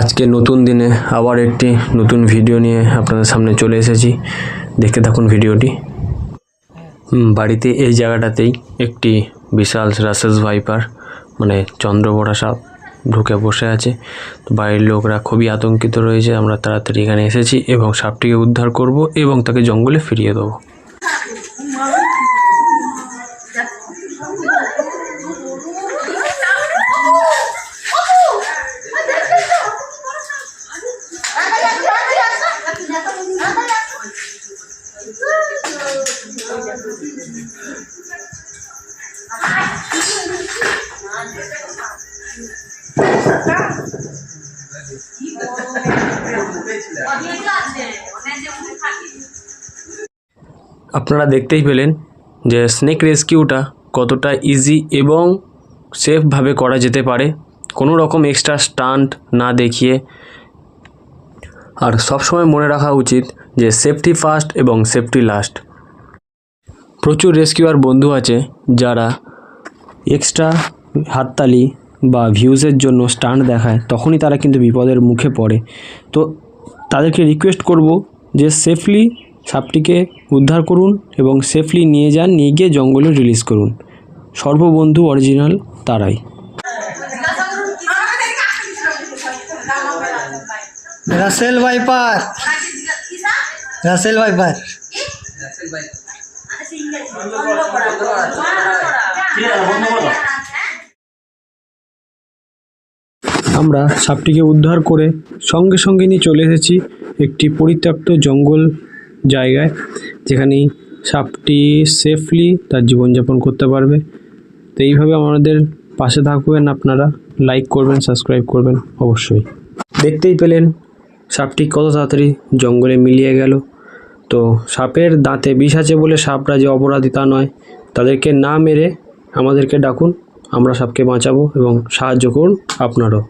আজকে নতুন দিনে আবার একটি নতুন ভিডিও নিয়ে আপনাদের সামনে চলে এসেছি। দেখতে থাকুন ভিডিওটি। বাড়িতে এই জায়গাটাতেই একটি বিশাল রাসেস ভাইপার মানে চন্দ্রবড়া সাপ। ঢুকে বসে আছে। তো বাড়ির লোকরা খুবই আতঙ্কিত রয়েছে। আমরা তাড়াতাড়ি এখানে এসেছি এবং সাপটিকে উদ্ধার করব এবং তাকে জঙ্গলে ফিরিয়ে দেবো। আপনারা দেখতেই পেলেন যে স্নেক রেস্কিউটা কতটা ইজি এবং সেফভাবে করা যেতে পারে। কোনো রকম এক্সট্রা স্টান্ট না দেখিয়ে। আর সবসময় মনে রাখা উচিত যে সেফটি ফার্স্ট এবং সেফটি লাস্ট প্রচুর রেস্কিউয়ার বন্ধু আছে যারা এক্সট্রা হাততালি বা ভিউজের জন্য স্টান্ট দেখায় তখনই তারা কিন্তু বিপদের মুখে পড়ে। তো তাদেরকে রিকোয়েস্ট করব যে সেফলি সাপটিকে উদ্ধার করুন এবং সেফলি নিয়ে যান নিয়ে গিয়ে জঙ্গলে রিলিজ করুন। সর্ববন্ধু অরিজিনাল তারাই। Russell viper. Russell viper. আমরা সাপটিকে উদ্ধার করে সঙ্গে সঙ্গে নিয়ে চলে এসেছি একটি পরিত্যক্ত জঙ্গল জায়গায়, যেখানে সাপটি সেফলি তার জীবনযাপন করতে পারবে। তো এইভাবে আমাদের পাশে থাকবেন আপনারা। লাইক করবেন সাবস্ক্রাইব করবেন, অবশ্যই। দেখতেই পেলেন সাপটি কত তাড়াতাড়ি জঙ্গলে মিলিয়ে গেল। তো সাপের দাঁতে বিষ আছে বলে সাপরা যে অপরাধী তা নয়, তাদেরকে না মেরে আমাদেরকে ডাকুন, আমরা সাপকে বাঁচাবো এবং সাহায্য করুন আপনারাও।